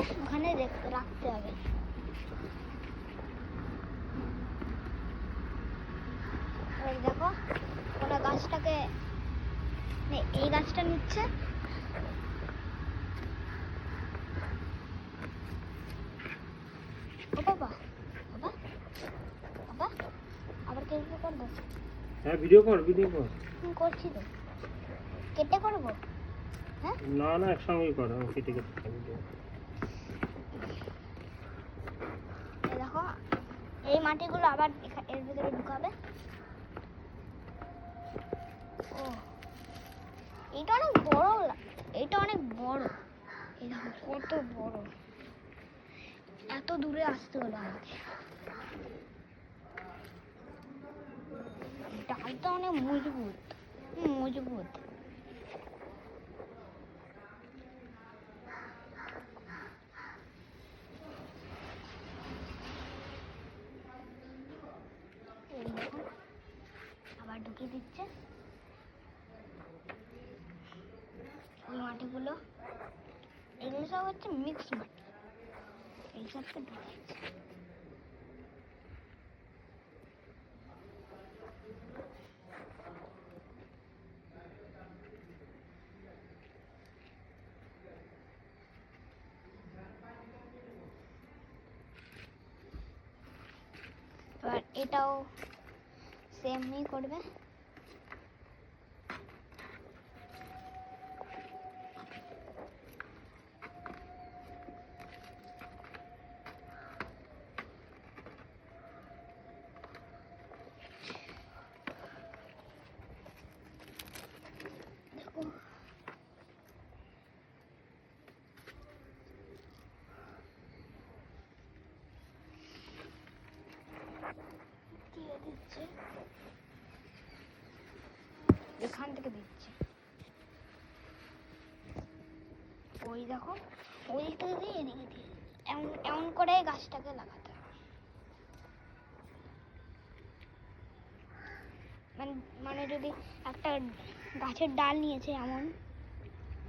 ওখানে রাখতে হবে। দেখো ওরা গাছটাকে এই গাছটা নিচ্ছে। হ্যাঁ ভিডিও কর ভিডিও কর। করছি তো। কেটে করব? হ্যাঁ? না না একসঙ্গেই কর কেটে কেটে ভিডিও এই দেখো এই মাটিগুলো আবার এর ভিতরে ঢুকাবে। ও। এটা অনেক বড় এটা অনেক বড়। এই কত বড়। এত দূরে আসতে হলো আমাকে। ডালটা অনেক মজবুত। মজবুত এই দেখো, আবার দিচ্ছে। ওই মাটিগুলো এগুলো সব হচ্ছে মিক্স মাটি এই সবকে ঢুকিয়েছে এবার এটাও সেমই করবে দেখো দিয়ে দিচ্ছে এখান থেকে দিচ্ছে ওই দেখো, ওই দিক থেকে দিয়ে এদিকে দিয়ে এমন এমন করে গাছটাকে লাগাতে মানে মানে যদি একটা গাছের ডাল নিয়েছে, এমন,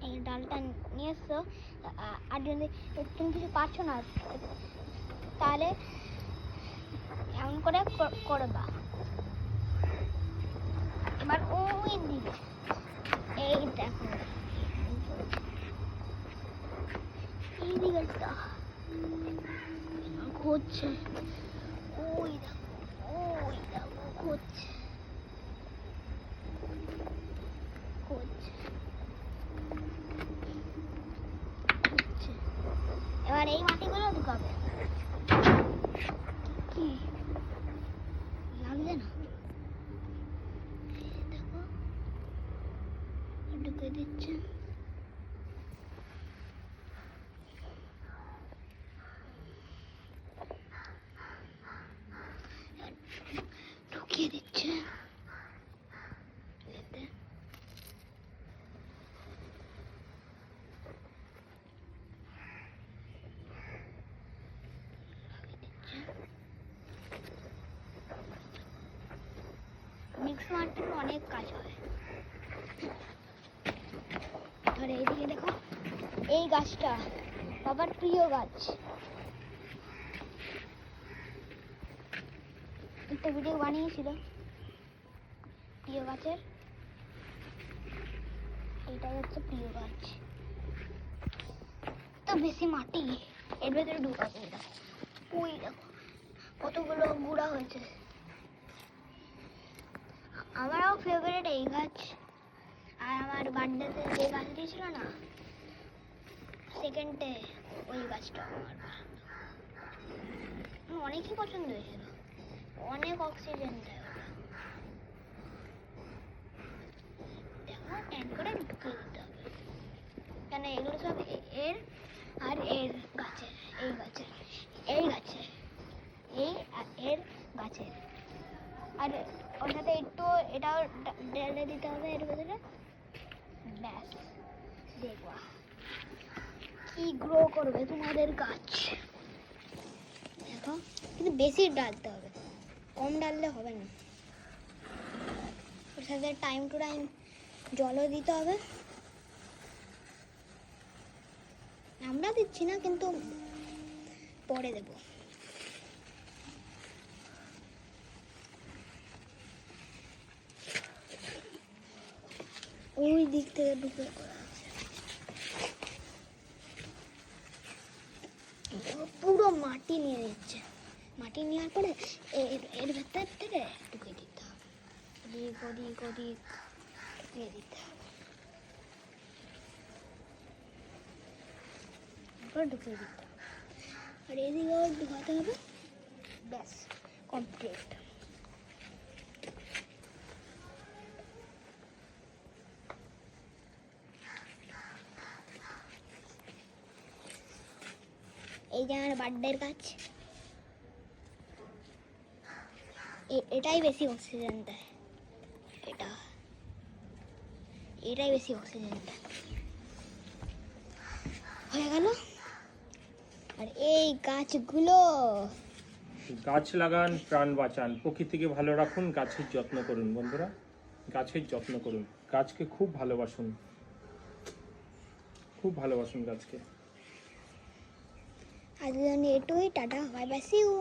এই ডালটা নিয়ে এসছো আর যদি তুমি কিছু পারছ না, তাহলে এমন করে করবা এবার ওই দিকে, এই দেখো। ঘুরছে। ওই দেখো ওই দেখো, ঘুরছে। এবার এই মাটিগুলো ঢুকাবে। কি? লাগছে না? ঢুকে দিচ্ছে ঢুকিয়ে দিচ্ছে এতে। মিক্স মার্কেট অনেক কাজ হয়। ধরে এইদিকে দেখো, এই গাছটা বাবার প্রিয় গাছ। একটা ভিডিও বানিয়েছিল, প্রিয় গাছের। এইটাই হচ্ছে প্রিয় গাছ। তো বেশি মাটি, এর ভেতরে ঢুকাবে ওই দেখো, কতগুলো গুঁড়া হয়েছে। আমারও ফেভারিট এই গাছ। আর আমার বার্থডেতে যে গাছ দিয়েছিল না সেকেন্ডে ওই গাছটা আমার অনেকই পছন্দ হয়েছিল। অনেক অক্সিজেন দেয় ওটা। দেখো ট্যান করে দিতে হবে। কেন এগুলো সব এর আর এর গাছের, এই গাছের এই গাছের, এই আর এর গাছের। আর ওর সাথে একটু এটাও ডা- ঢেলে দিতে হবে এর ভেতরে। ব্যাস দেখবা কি গ্রো করবে তোমাদের গাছ। দেখো, কিন্তু বেশি ডালতে হবে, কম ডাললে হবে না। ওর সাথে টাইম টু টাইম জলও দিতে হবে। আমরা দিচ্ছি না, কিন্তু পরে দেব। ওই দিক থেকে ঢুকে পুরো মাটি নিয়ে নিচ্ছে। মাটি নেওয়ার পরে এর এর ভেতর থেকে ঢুকে দিতে হবে। ওদিক ওদিক ওদিক দিতে হবে। তারপর ঢুকিয়ে দিতে হবে। আর এদিকেও ঢুকাতে হবে। ব্যাস কমপ্লিট এই যে আমার বার্থডের গাছ এটাই বেশি অক্সিজেন দেয়। এটা। এটাই বেশি অক্সিজেন দেয়। হয়ে গেল? আর এই গাছগুলো। গাছ লাগান, প্রাণ বাঁচান। প্রকৃতিকে ভালো রাখুন, গাছের যত্ন করুন বন্ধুরা। গাছের যত্ন করুন। গাছকে খুব ভালোবাসুন। খুব ভালোবাসুন গাছকে। आज के लिए टू ही tata bye bye see you